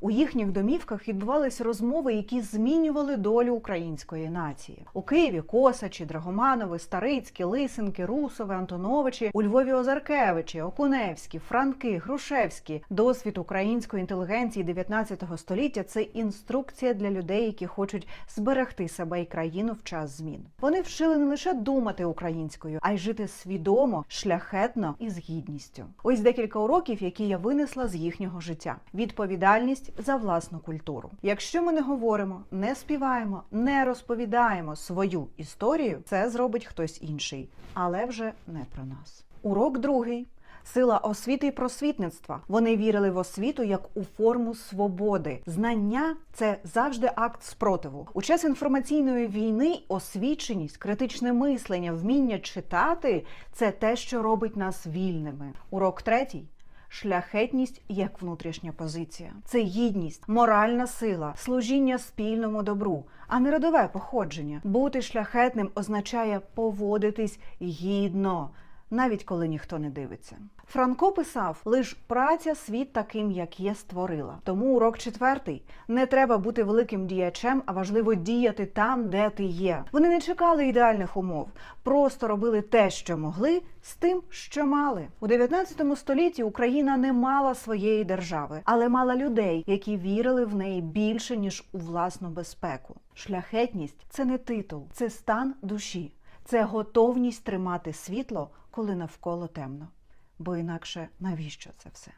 У їхніх домівках відбувалися розмови, які змінювали долю української нації. У Києві Косачі, Драгоманови, Старицькі, Лисенки, Русови, Антоновичі, у Львові Озаркевичі, Окуневські, Франки, Грушевські. Досвід української інтелігенції 19 століття це інструкція для людей, які хочуть зберегти себе і країну в час змін. Вони вчили не лише думати українською, а й жити свідомо, шляхетно і з гідністю. Ось декілька уроків, які я винесла з їхнього життя: відповідальність за власну культуру. Якщо ми не говоримо, не співаємо, не розповідаємо свою історію, це зробить хтось інший, але вже не про нас. Урок другий. Сила освіти і просвітництва. Вони вірили в освіту як у форму свободи. Знання це завжди акт спротиву. У час інформаційної війни освіченість, критичне мислення, вміння читати це те, що робить нас вільними. Урок третій. Шляхетність як внутрішня позиція. Це гідність, моральна сила, служіння спільному добру, а не родове походження. Бути шляхетним означає поводитись гідно, навіть коли ніхто не дивиться. Франко писав: лиш праця світ таким, як є, створила. Тому урок четвертий: не треба бути великим діячем, а важливо діяти там, де ти є. Вони не чекали ідеальних умов, просто робили те, що могли, з тим, що мали. У 19 столітті Україна не мала своєї держави, але мала людей, які вірили в неї більше ніж у власну безпеку. Шляхетність це не титул, це стан душі, це готовність тримати світло, коли навколо темно. Бо інакше навіщо це все?